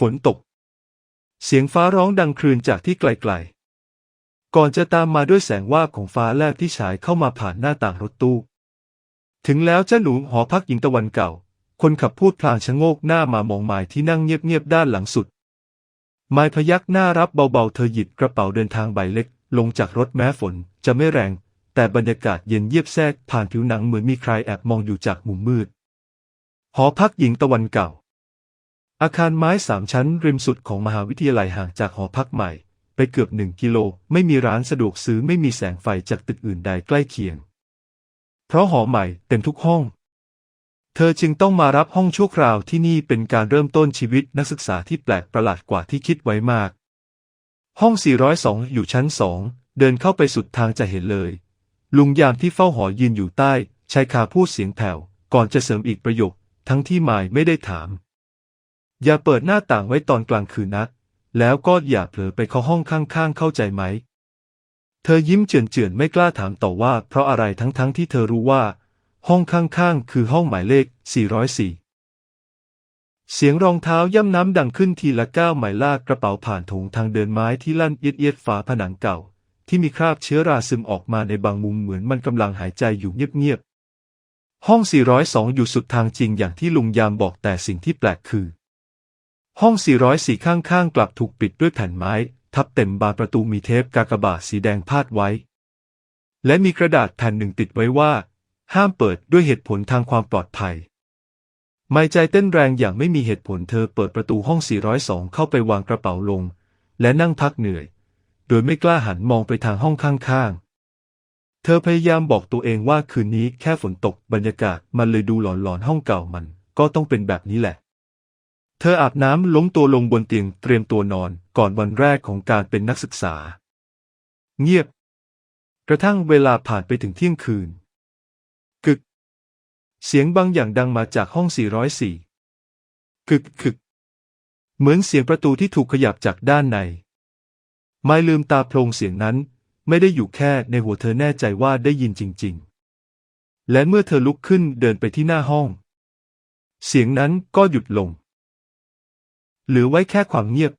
ฝนตก เสียงฟ้าร้องดังครืนจากที่ไกลๆ ก่อนจะตามมาด้วยแสงวาบของฟ้าแลบที่ฉายเข้ามาผ่านหน้าต่างรถตู้ ถึงแล้วเจ้าหนูหอพักหญิงตะวันเก่า คนขับพูดพลางชะโงกหน้ามามองหมายที่นั่งเงียบๆด้านหลังสุดหมายพยักหน้ารับเบาๆ เธอหยิบกระเป๋าเดินทางใบเล็ก ลงจากรถแม้ฝนจะไม่แรงแต่บรรยากาศเย็นเยียบแทรกผ่านผิวหนังเหมือนมีใครแอบมองอยู่จากมุมมืด หอพักหญิงตะวันเก่า อาคารไม้สามชั้นริมสุดของมหาวิทยาลัยห่างจากหอพักใหม่ ไปเกือบหนึ่งกิโล ไม่มีร้านสะดวกซื้อไม่มีแสงไฟจากตึกอื่นใดใกล้เคียง เพราะหอใหม่เต็มทุกห้อง เธอจึงต้องมารับห้องชั่วคราวที่นี่เป็นการเริ่มต้นชีวิตนักศึกษาที่แปลกประหลาดกว่าที่คิดไว้มาก ห้อง 402 อยู่ชั้นสองเดินเข้าไปสุดทางจะเห็นเลย ลุงยามที่เฝ้าหอยืนอยู่ใต้ชายคาพูดเสียงแผ่วก่อนจะเสริมอีกประโยค ทั้งที่หมายไม่ได้ถาม อย่าเปิดหน้าต่างไว้ตอนกลางคืนนะแล้วก็อย่าเผลอไปเข้าห้องข้างๆ เข้าใจไหม เธอยิ้มเจือนๆ ไม่กล้าถามต่อว่า เพราะอะไรทั้งๆ ที่เธอรู้ว่า ห้องข้างๆ คือห้องหมายเลข 404 เสียงรองเท้าย่ำน้ำดังขึ้นทีละก้าวหมายลากกระเป๋าผ่านถงทางเดินไม้ที่ลั่นเอียดๆฝาผนังเก่า ที่มีคราบเชื้อราซึมออกมาในบางมุมเหมือนมันกำลังหายใจอยู่เงียบๆ ห้อง 402 อยู่สุดทางจริงอย่างที่ลุงยามบอกแต่สิ่งที่แปลกคือ ห้อง 404 ข้างๆ กลับถูกปิดด้วยแผ่นไม้ ทับเต็มบานประตูมีเทปกากบาทสีแดงพาดไว้ และมีกระดาษแผ่นหนึ่งติดไว้ว่า ห้ามเปิดด้วยเหตุผลทางความปลอดภัย ไม่ใจเต้นแรงอย่างไม่มีเหตุผลเธอเปิดประตูห้อง 402 เข้าไปวางกระเป๋าลง และนั่งพักเหนื่อย โดยไม่กล้าหันมองไปทางห้องข้างๆ เธอพยายามบอกตัวเองว่าคืนนี้แค่ฝนตกบรรยากาศมันเลยดูหลอนๆห้องเก่ามันก็ต้องเป็นแบบนี้แหละ เธออาบน้ำล้มตัวลงบนเตียงเตรียมตัวนอนก่อนวันแรกของการเป็นนักศึกษา เงียบ กระทั่งเวลาผ่านไปถึงเที่ยงคืน กึก เสียงบางอย่างดังมาจากห้อง 404 กึกกึก เหมือนเสียงประตูที่ถูกขยับจากด้านใน ไม่ลืมตาโพลงเสียงนั้นไม่ได้อยู่แค่ในหัวเธอแน่ใจว่าได้ยินจริง ๆ และเมื่อเธอลุกขึ้นเดินไปที่หน้าห้อง เสียงนั้นก็หยุดลง หลือไว้แค่ความเงียบ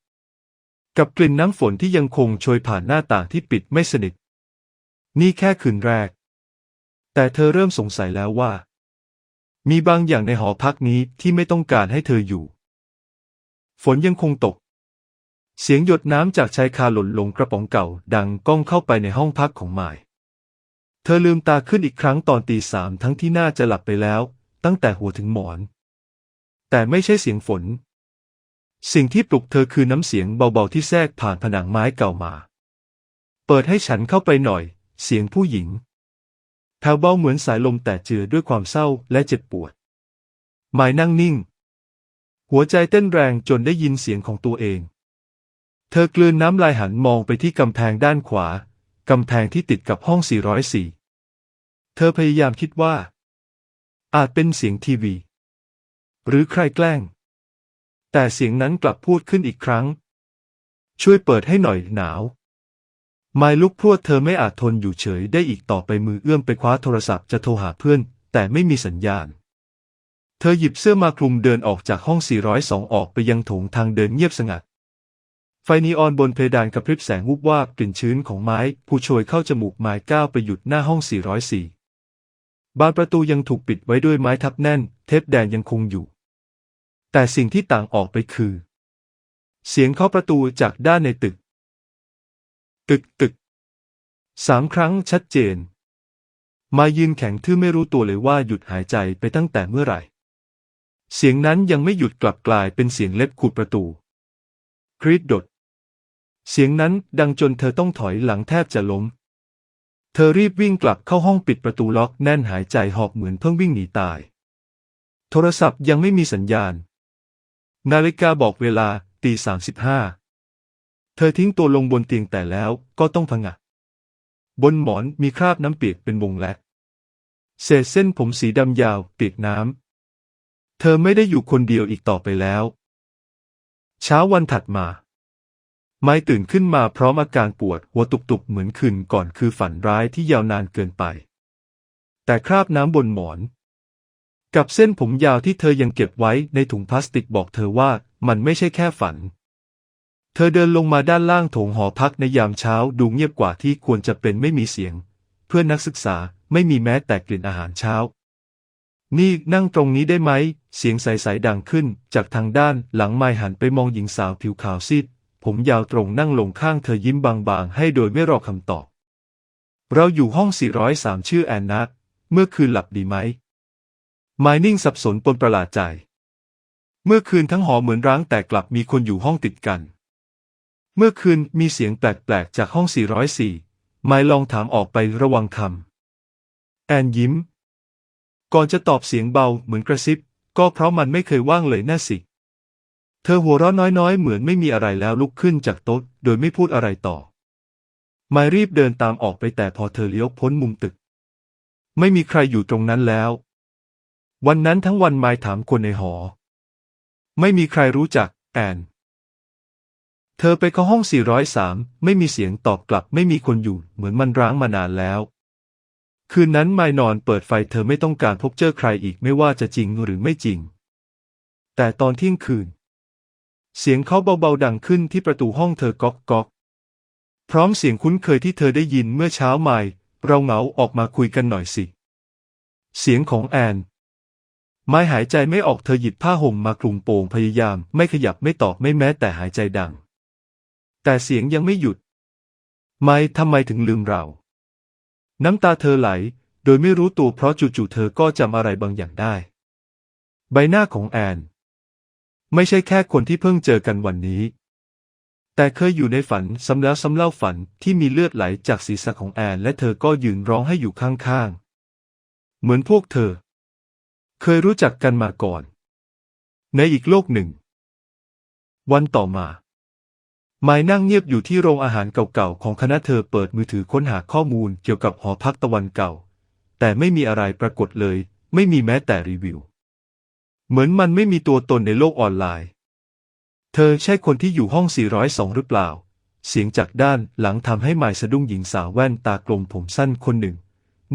กับกลิ่นน้ำฝนที่ยังคงโชยผ่านหน้าต่างที่ปิดไม่สนิท นี่แค่คืนแรก แต่เธอเริ่มสงสัยแล้วว่า มีบางอย่างในหอพักนี้ที่ไม่ต้องการให้เธออยู่ ฝนยังคงตก เสียงหยดน้ำจากชายคาหล่นลงกระป๋องเก่า ดังก้องเข้าไปในห้องพักของมายเธอลืมตาขึ้นอีกครั้งตอนตีสามทั้งที่น่าจะหลับไปแล้ว ตั้งแต่หัวถึงหมอน แต่ไม่ใช่เสียงฝน สิ่งที่ปลุกเธอคือน้ำเสียงเบาๆที่แทรกผ่านผนังไม้เก่ามา เปิดให้ฉันเข้าไปหน่อย เสียงผู้หญิงแผ่วเบาเหมือนสายลมแต่เจือด้วยความเศร้าและเจ็บปวด หมายนั่งนิ่ง หัวใจเต้นแรงจนได้ยินเสียงของตัวเอง เธอกลืนน้ำลายหันมองไปที่กำแพงด้านขวา กำแพงที่ติดกับห้อง 404 เธอพยายามคิดว่า อาจเป็นเสียงทีวี หรือใครแกล้ง แต่เสียงนั้นกลับพูดขึ้นอีกครั้ง ช่วยเปิดให้หน่อยหนาวไมลุกพรวดเธอไม่อาจทนอยู่เฉยได้อีกต่อไปมือเอื้อมไปคว้าโทรศัพท์จะโทรหาเพื่อน แต่ไม่มีสัญญาณ เธอหยิบเสื้อมาคลุมเดินออกจากห้อง 402 ออกไปยังโถงทางเดินเงียบสงัด ไฟนีออนบนเพดานกระพริบแสงวุบวาบกลิ่นชื้นของไม้ ผู้โชยเข้าจมูกไม้ก้าวไปหยุดหน้าห้อง 404 บานประตูยังถูกปิดไว้ด้วยไม้ทับแน่น เทปแดงยังคงอยู่ แต่สิ่งที่ต่างออกไปคือ เสียงเคาะประตูจากด้านในตึก ตึกตึกสามครั้งชัดเจน มายืนแข็งทื่อไม่รู้ตัวเลยว่าหยุดหายใจไปตั้งแต่เมื่อไหร่ เสียงนั้นยังไม่หยุดกลับกลายเป็นเสียงเล็บขูดประตูกรีดดด เสียงนั้นดังจนเธอต้องถอยหลังแทบจะล้ม เธอรีบวิ่งกลับเข้าห้องปิดประตูล็อกแน่นหายใจหอบเหมือนเพิ่งวิ่งหนีตาย โทรศัพท์ยังไม่มีสัญญาณ นาฬิกาบอกเวลาตีสามสิบห้าเธอทิ้งตัวลงบนเตียงแต่แล้วก็ต้องพังะบนหมอนมีคราบน้ำเปียกเป็นวงแลกเศษเส้นผมสีดำยาวเปียกน้ำ เธอไม่ได้อยู่คนเดียวอีกต่อไปแล้ว เช้าวันถัดมา ไม่ตื่นขึ้นมาพร้อมอาการปวดหัวตุบๆเหมือนคืนก่อนคือฝันร้ายที่ยาวนานเกินไป แต่คราบน้ำบนหมอน กับเส้นผมยาวที่เธอยังเก็บไว้ในถุงพลาสติกบอกเธอว่ามันไม่ใช่แค่ฝัน เธอเดินลงมาด้านล่างโถงหอพักในยามเช้าดูเงียบกว่าที่ควรจะเป็นไม่มีเสียง เพื่อนนักศึกษาไม่มีแม้แต่กลิ่นอาหารเช้า นี่นั่งตรงนี้ได้ไหม เสียงใสๆดังขึ้น จากทางด้านหลังไมค์หันไปมองหญิงสาวผิวขาวซีดผมยาวตรงนั่งลงข้างเธอยิ้มบางๆ ให้โดยไม่รอคำตอบ เราอยู่ห้อง 403 ชื่อแอนนาเมื่อคืนหลับดีไหม มายนิ่งสับสนปนประหลาดใจ เมื่อคืนทั้งหอเหมือนร้างแต่กลับมีคนอยู่ห้องติดกัน เมื่อคืนมีเสียงแปลกๆจากห้อง 404ไมายลองถามออกไประวังคำแอนยิ้ม ก่อนจะตอบเสียงเบาเหมือนกระซิบ ก็เพราะมันไม่เคยว่างเลยน่าสิ เธอหัวเราะน้อยๆ เหมือนไม่มีอะไรแล้วลุกขึ้นจากโต๊ะโดยไม่พูดอะไรต่อไมายรีบเดินตามออกไปแต่พอเธอเลี้ยวพ้นมุมตึก ไม่มีใครอยู่ตรงนั้นแล้ว วันนั้นทั้งวันไมถามคนในหอ ไม่มีใครรู้จักแอน เธอไปเข้าห้อง 403 ไม่มีเสียงตอบกลับไม่มีคนอยู่ เหมือนมันร้างมานานแล้ว คืนนั้นไมนอนเปิดไฟเธอไม่ต้องการพบเจอใครอีกไม่ว่าจะจริงหรือไม่จริง แต่ตอนเที่ยงคืน เสียงเขาเบาๆดังขึ้นที่ประตูห้องเธอก๊อกก๊อกพร้อมเสียงคุ้นเคยที่เธอได้ยินเมื่อเช้าไมเราเหงาออกมาคุยกันหน่อยสิ เสียงของแอน ไม้หายใจไม่ออกเธอหยิบผ้าห่มมาคลุมโป่งพยายาม ไม่ขยับไม่ตอบไม่แม้แต่หายใจดัง แต่เสียงยังไม่หยุด ไม่ทำไมถึงลืมเรา น้ำตาเธอไหล โดยไม่รู้ตัวเพราะจู่ๆเธอก็จำอะไรบางอย่างได้ ใบหน้าของแอน ไม่ใช่แค่คนที่เพิ่งเจอกันวันนี้ แต่เคยอยู่ในฝันซ้ำแล้วซ้ำเล่าฝันที่มีเลือดไหลจากศีรษะของแอน และเธอก็ยืนร้องให้อยู่ข้างๆ เหมือนพวกเธอ เคยรู้จักกันมาก่อน ในอีกโลกหนึ่ง วันต่อมา ไม้นั่งเงียบอยู่ที่โรงอาหารเก่าๆของคณะเธอเปิดมือถือค้นหาข้อมูลเกี่ยวกับหอพักตะวันเก่า แต่ไม่มีอะไรปรากฏเลย ไม่มีแม้แต่รีวิว เหมือนมันไม่มีตัวตนในโลกออนไลน์ เธอใช่คนที่อยู่ห้อง 402 หรือเปล่า เสียงจากด้านหลังทำให้ไมายสะดุ้งหญิงสาวแว่นตากลมผมสั้นคนหนึ่ง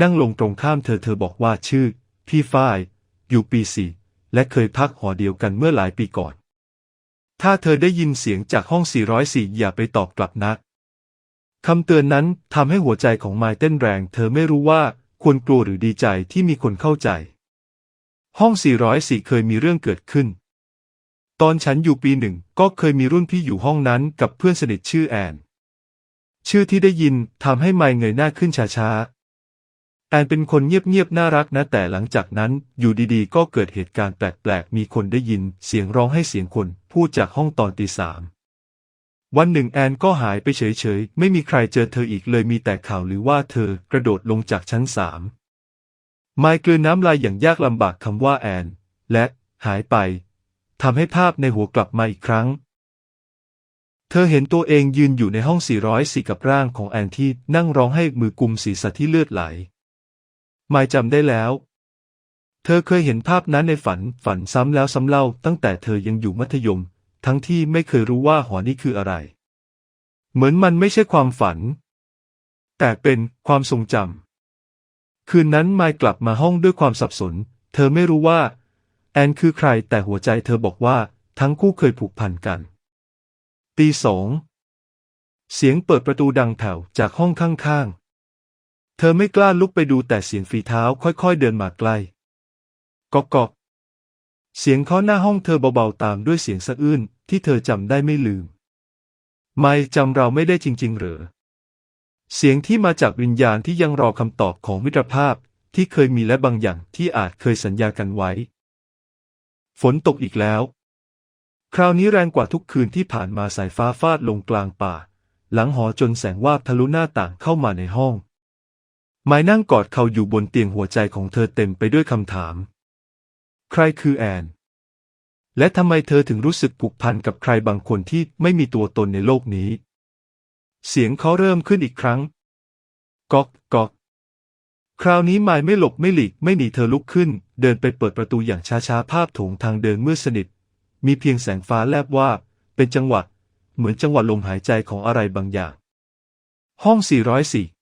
นั่งลงตรงข้ามเธอเธอบอกว่าชื่อ พี่ฝ้าย อยู่ปีสี่และเคยพักหอเดียวกันเมื่อหลายปีก่อน ถ้าเธอได้ยินเสียงจากห้อง 404 อย่าไปตอบกลับนะคำเตือนนั้นทำให้หัวใจของไมเต้นแรง เธอไม่รู้ว่าควรกลัวหรือดีใจที่มีคนเข้าใจ ห้อง 404 เคยมีเรื่องเกิดขึ้น ตอนฉันอยู่ปีหนึ่งก็เคยมีรุ่นพี่อยู่ห้องนั้นกับเพื่อนสนิทชื่อแอน ชื่อที่ได้ยินทำให้ไมเงยหน้าขึ้นช้าๆ แอนเป็นคนเงียบๆน่ารักนะแต่หลังจากนั้นอยู่ดีๆ ก็เกิดเหตุการณ์แปลกๆ มีคนได้ยินเสียงร้องให้เสียงคนพูดจากห้องตอนตีสามวันหนึ่งแอนก็หายไปเฉยๆ ไม่มีใครเจอเธออีกเลยมีแต่ข่าวหรือว่าเธอกระโดดลงจากชั้นสามไมายกลืนน้ำลายอย่างยากลำบากคำว่าแอน และหายไปทำให้ภาพในหัวกลับมาอีกครั้ง เธอเห็นตัวเองยืนอยู่ในห้อง 404 กับร่างของแอนที่นั่งร้องให้มือกุมศีรษะที่เลือดไหล มายจำได้แล้ว เธอเคยเห็นภาพนั้นในฝัน ฝันซ้ำแล้วซ้ำเล่า ตั้งแต่เธอยังอยู่มัธยม ทั้งที่ไม่เคยรู้ว่าหอนี้คืออะไร เหมือนมันไม่ใช่ความฝัน แต่เป็นความทรงจำ คืนนั้นไมายกลับมาห้องด้วยความสับสน เธอไม่รู้ว่า แอนคือใคร แต่หัวใจเธอบอกว่าทั้งคู่เคยผูกพันกันตีสอง เสียงเปิดประตูดังแผ่วจากห้องข้างๆ เธอไม่กล้าลุกไปดูแต่เสียงฝีเท้าค่อยๆเดินมาใกล้กอกกอกเสียงเคาะหน้าห้องเธอเบาๆตามด้วยเสียงสะอื้นที่เธอจำได้ไม่ลืม ไม่จำเราไม่ได้จริง ๆ เหรอ เสียงที่มาจากวิญญาณที่ยังรอคำตอบของมิตรภาพที่เคยมีและบางอย่างที่อาจเคยสัญญากันไว้ ฝนตกอีกแล้ว คราวนี้แรงกว่าทุกคืนที่ผ่านมาสายฟ้าฟาดลงกลางป่า หลังหอจนแสงวาบทะลุหน้าต่างเข้ามาในห้อง ไม้นั่งกอดเขาอยู่บนเตียงหัวใจของเธอเต็มไปด้วยคำถาม ใครคือแอน และทำไมเธอถึงรู้สึกผูกพันกับใครบางคนที่ไม่มีตัวตนในโลกนี้ เสียงเขาเริ่มขึ้นอีกครั้งก๊อกก๊อกคราวนี้ไมายไม่หลบไม่หลีกไม่หนีเธอลุกขึ้น เดินไปเปิดประตูอย่างช้าๆ ภาพโถงทางเดินมืดสนิท มีเพียงแสงฟ้าแลบว่า เป็นจังหวะ เหมือนจังหวะลมหายใจของอะไรบางอย่าง ห้อง 404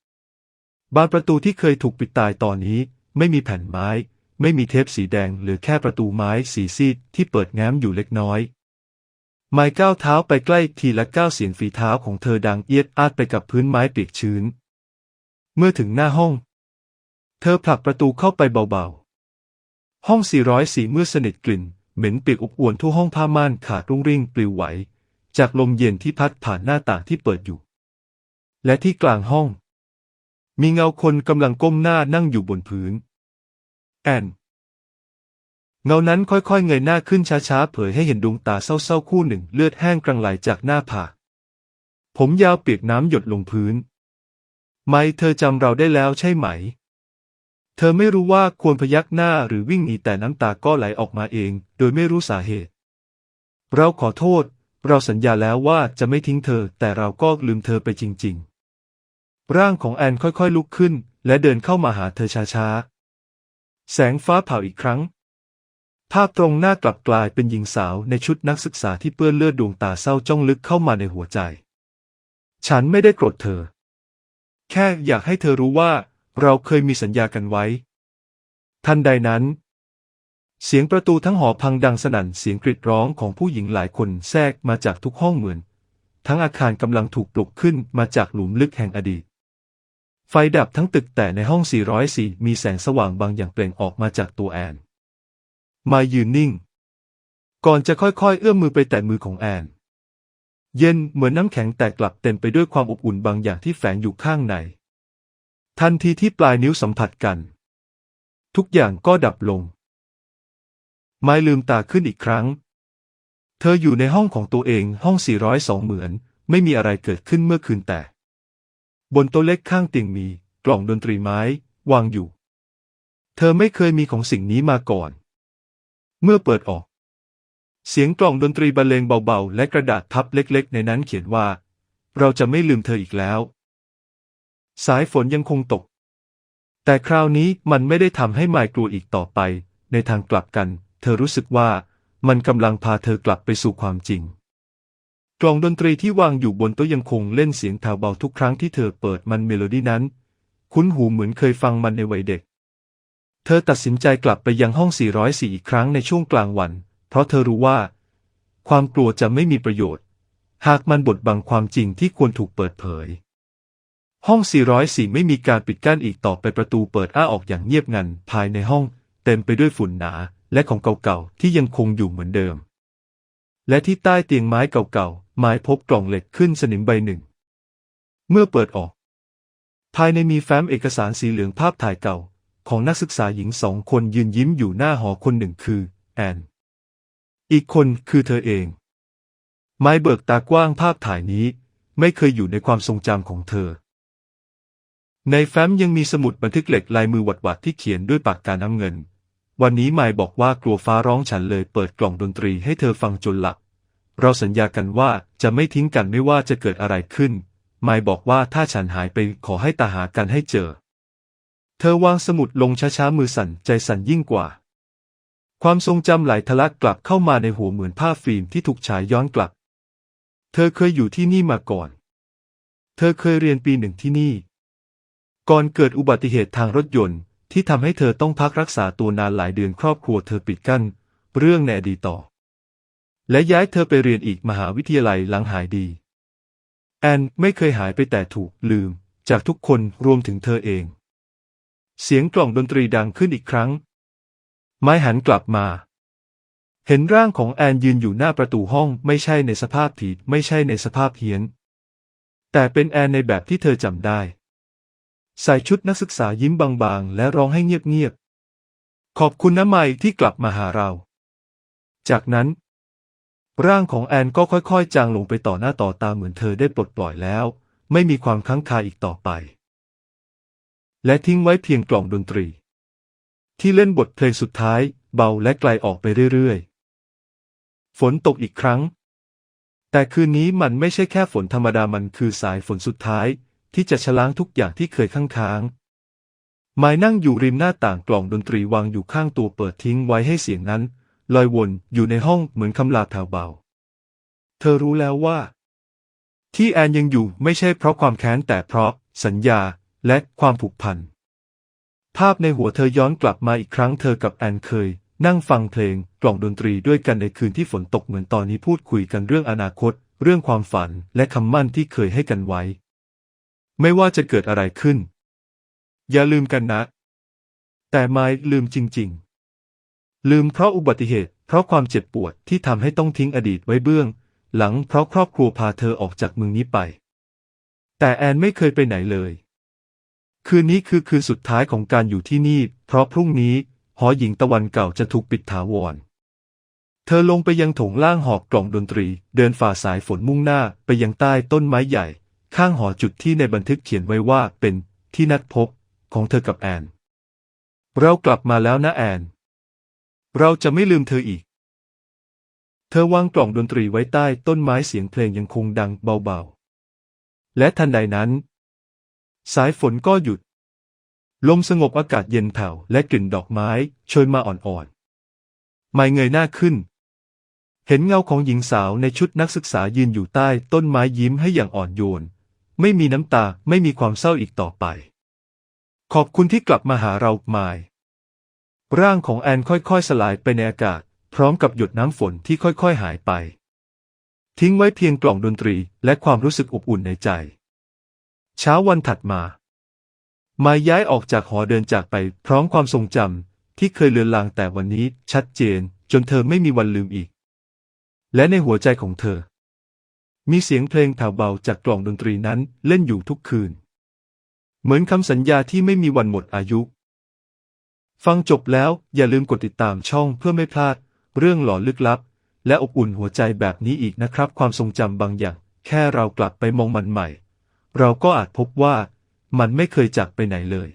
บานประตูที่เคยถูกปิดตายตอนนี้ ไม่มีแผ่นไม้ ไม่มีเทปสีแดงหลือแค่ประตูไม้สีซีดที่เปิดแง้มอยู่เล็กน้อยไม้ก้าวเท้าไปใกล้ทีละก้าวเสียงฝีเท้าของเธอดังเอียดอาดไปกับพื้นไม้เปียกชื้น เมื่อถึงหน้าห้อง เธอผลักประตูเข้าไปเบาๆ ห้อง404เมื่อสนิทกลิ่น เหม็นเปียกอบอวนทั่วห้องผ้าม่านขาดรุ่งริ่งปลิวไหว จากลมเย็นที่พัดผ่านหน้าต่างที่เปิดอยู่ และที่กลางห้อง มีเงาคนกำลังก้มหน้านั่งอยู่บนพื้น แอน เงานั้นค่อยๆเงยหน้าขึ้นช้าๆ เผยให้เห็นดวงตาเศร้าๆคู่หนึ่งเลือดแห้งกรังไหลจากหน้าผาก ผมยาวเปียกน้ำหยดลงพื้น ไม่เธอจำเราได้แล้วใช่ไหม เธอไม่รู้ว่าควรพยักหน้าหรือวิ่งหนีแต่น้ำตาก็ไหลออกมาเอง โดยไม่รู้สาเหตุ เราขอโทษ เราสัญญาแล้วว่าจะไม่ทิ้งเธอ แต่เราก็ลืมเธอไปจริง ๆ ร่างของแอนค่อยๆลุกขึ้น และเดินเข้ามาหาเธอช้าๆ แสงฟ้าเผาอีกครั้ง ภาพตรงหน้ากลับกลายเป็นหญิงสาวในชุดนักศึกษาที่เปื้อนเลือดดวงตาเศร้าจ้องลึกเข้ามาในหัวใจ ฉันไม่ได้โกรธเธอ แค่อยากให้เธอรู้ว่า เราเคยมีสัญญากันไว้ ทันใดนั้น เสียงประตูทั้งหอพังดังสนั่นเสียงกรีดร้องของผู้หญิงหลายคนแทรกมาจากทุกห้องเหมือน ทั้งอาคารกำลังถูกปลุกขึ้นมาจากหลุมลึกแห่งอดีต ไฟดับทั้งตึกแต่ในห้อง 404 มีแสงสว่างบางอย่างเปล่งออกมาจากตัวแอน มายืนนิ่ง ก่อนจะค่อยๆ เอื้อมมือไปแตะมือของแอน เย็นเหมือนน้ำแข็งแต่กลับเต็มไปด้วยความอบอุ่นบางอย่างที่แฝงอยู่ข้างใน ทันทีที่ปลายนิ้วสัมผัสกัน ทุกอย่างก็ดับลง ไม้ลืมตาขึ้นอีกครั้ง เธออยู่ในห้องของตัวเองห้อง 402 เหมือน ไม่มีอะไรเกิดขึ้นเมื่อคืนแต่ บนโต๊ะเล็กข้างเตียงมี กล่องดนตรีไม้ วางอยู่ เธอไม่เคยมีของสิ่งนี้มาก่อน เมื่อเปิดออก เสียงกล่องดนตรีบรรเลงเบาๆ และกระดาษพับเล็กๆ ในนั้นเขียนว่า เราจะไม่ลืมเธออีกแล้ว สายฝนยังคงตก แต่คราวนี้มันไม่ได้ทำให้ไมายกลัวอีกต่อไป ในทางกลับกัน เธอรู้สึกว่ามันกำลังพาเธอกลับไปสู่ความจริง ล่องดนตรีที่วางอยู่บนโต๊ะยังคงเล่นเสียงแผ่วเบาทุกครั้งที่เธอเปิดมันเมโลดี้นั้น คุ้นหูเหมือนเคยฟังมันในวัยเด็ก เธอตัดสินใจกลับไปยังห้อง 404 อีกครั้งในช่วงกลางวัน เพราะเธอรู้ว่า ความกลัวจะไม่มีประโยชน์ หากมันบดบังความจริงที่ควรถูกเปิดเผย ห้อง 404 ไม่มีการปิดกั้นอีกต่อไปประตูเปิดอ้าออกอย่างเงียบงันภายในห้อง เต็มไปด้วยฝุ่นหนาและของเก่าๆที่ยังคงอยู่เหมือนเดิม และที่ใต้เตียงไม้เก่าๆ ไม้พบกล่องเหล็กขึ้นสนิมใบหนึ่ง เมื่อเปิดออก ภายในมีแฟ้มเอกสารสีเหลืองภาพถ่ายเก่า ของนักศึกษาหญิงสองคนยืนยิ้มอยู่หน้าหอคนหนึ่งคือ แอน อีกคนคือเธอเอง ไม้เบิกตากว้างภาพถ่ายนี้ ไม่เคยอยู่ในความทรงจำของเธอ ในแฟ้มยังมีสมุดบันทึกเหล็กลายมือหวัดๆที่เขียนด้วยปากกาน้ำเงิน วันนี้ไมายบอกว่ากลัวฟ้าร้องฉันเลยเปิดกล่องดนตรีให้เธอฟังจนหลับ เราสัญญากันว่าจะไม่ทิ้งกันไม่ว่าจะเกิดอะไรขึ้น ไมายบอกว่าถ้าฉันหายไปขอให้ตาหากันให้เจอ เธอวางสมุดลงช้าๆมือสั่นใจสั่นยิ่งกว่า ความทรงจำไหลทะลักกลับเข้ามาในหัวเหมือนภาพฟิล์มที่ถูกฉายย้อนกลับ เธอเคยอยู่ที่นี่มาก่อน เธอเคยเรียนปีหนึ่งที่นี่ ก่อนเกิดอุบัติเหตุทางรถยนต์ ที่ทำให้เธอต้องพักรักษาตัวนานหลายเดือนครอบครัวเธอปิดกั้น เรื่องในอดีตต่อ และย้ายเธอไปเรียนอีกมหาวิทยาลัยหลังหายดี แอนไม่เคยหายไปแต่ถูกลืม จากทุกคนรวมถึงเธอเอง เสียงกล่องดนตรีดังขึ้นอีกครั้ง ไม้หันกลับมา เห็นร่างของแอนยืนอยู่หน้าประตูห้องไม่ใช่ในสภาพผีไม่ใช่ในสภาพเฮี้ยน แต่เป็นแอนในแบบที่เธอจำได้ ใส่ชุดนักศึกษายิ้มบางๆ และร้องให้เงียบๆ ขอบคุณนะไมค์ที่กลับมาหาเรา จากนั้น ร่างของแอนก็ค่อยๆ จางลงไปต่อหน้าต่อตาเหมือนเธอได้ปลดปล่อยแล้ว ไม่มีความค้างคาอีกต่อไป และทิ้งไว้เพียงกล่องดนตรี ที่เล่นบทเพลงสุดท้าย เบาและไกลออกไปเรื่อยๆ ฝนตกอีกครั้ง แต่คืนนี้มันไม่ใช่แค่ฝนธรรมดามันคือสายฝนสุดท้าย ที่จะชะล้างทุกอย่างที่เคยค้างค้างไม้นั่งอยู่ริมหน้าต่างกล่องดนตรีวางอยู่ข้างตัวเปิดทิ้งไว้ให้เสียงนั้น ลอยวนอยู่ในห้องเหมือนคำลาแผ่วเบา เธอรู้แล้วว่า ที่แอนยังอยู่ไม่ใช่เพราะความแค้นแต่เพราะ สัญญาและความผูกพัน ภาพในหัวเธอย้อนกลับมาอีกครั้งเธอกับแอนเคย นั่งฟังเพลงกล่องดนตรีด้วยกันในคืนที่ฝนตกเหมือนตอนนี้พูดคุยกันเรื่องอนาคต เรื่องความฝันและคำมั่นที่เคยให้กันไว้ ไม่ว่าจะเกิดอะไรขึ้น อย่าลืมกันนะ แต่ไม่ลืมจริง ๆ ลืมเพราะอุบัติเหตุ เพราะความเจ็บปวดที่ทำให้ต้องทิ้งอดีตไว้เบื้อง หลังเพราะครอบครัวพาเธอออกจากเมืองนี้ไป แต่แอนไม่เคยไปไหนเลย คืนนี้คือคืนสุดท้ายของการอยู่ที่นี่ เพราะพรุ่งนี้หอหญิงตะวันเก่าจะถูกปิดถาวรเธอลงไปยังโถงล่างหอบกล่องดนตรี เดินฝ่าสายฝนมุ่งหน้าไปยังใต้ต้นไม้ใหญ่ ข้างหอจุดที่ในบันทึกเขียนไว้ว่าเป็นที่นัดพบของเธอกับแอน เรากลับมาแล้วนะแอน เราจะไม่ลืมเธออีก เธอวางกล่องดนตรีไว้ใต้ต้นไม้เสียงเพลงยังคงดังเบาๆ และทันใดนั้น สายฝนก็หยุด ลมสงบอากาศเย็นแผ่วและกลิ่นดอกไม้โชยมาอ่อนๆ ไม่เงยหน้าขึ้นเห็นเงาของหญิงสาวในชุดนักศึกษายืนอยู่ใต้ต้นไม้ยิ้มให้อย่างอ่อนโยน ไม่มีน้ำตาไม่มีความเศร้าอีกต่อไป ขอบคุณที่กลับมาหาเราไมายร่างของแอนค่อยๆ สลายไปในอากาศ พร้อมกับหยดน้ำฝนที่ค่อยๆ หายไป ทิ้งไว้เพียงกล่องดนตรีและความรู้สึกอบอุ่นในใจ เช้าวันถัดมา มายย้ายออกจากหอเดินจากไปพร้อมความทรงจำที่เคยเลือนลางแต่วันนี้ชัดเจนจนเธอไม่มีวันลืมอีก และในหัวใจของเธอ มีเสียงเพลงแผ่วเบาจากกล่องดนตรีนั้นเล่นอยู่ทุกคืน เหมือนคำสัญญาที่ไม่มีวันหมดอายุ ฟังจบแล้วอย่าลืมกดติดตามช่องเพื่อไม่พลาด เรื่องหลอนลึกลับ และอบอุ่นหัวใจแบบนี้อีกนะครับ ความทรงจำบางอย่าง แค่เรากลับไปมองมันใหม่ เราก็อาจพบว่ามันไม่เคยจากไปไหนเลย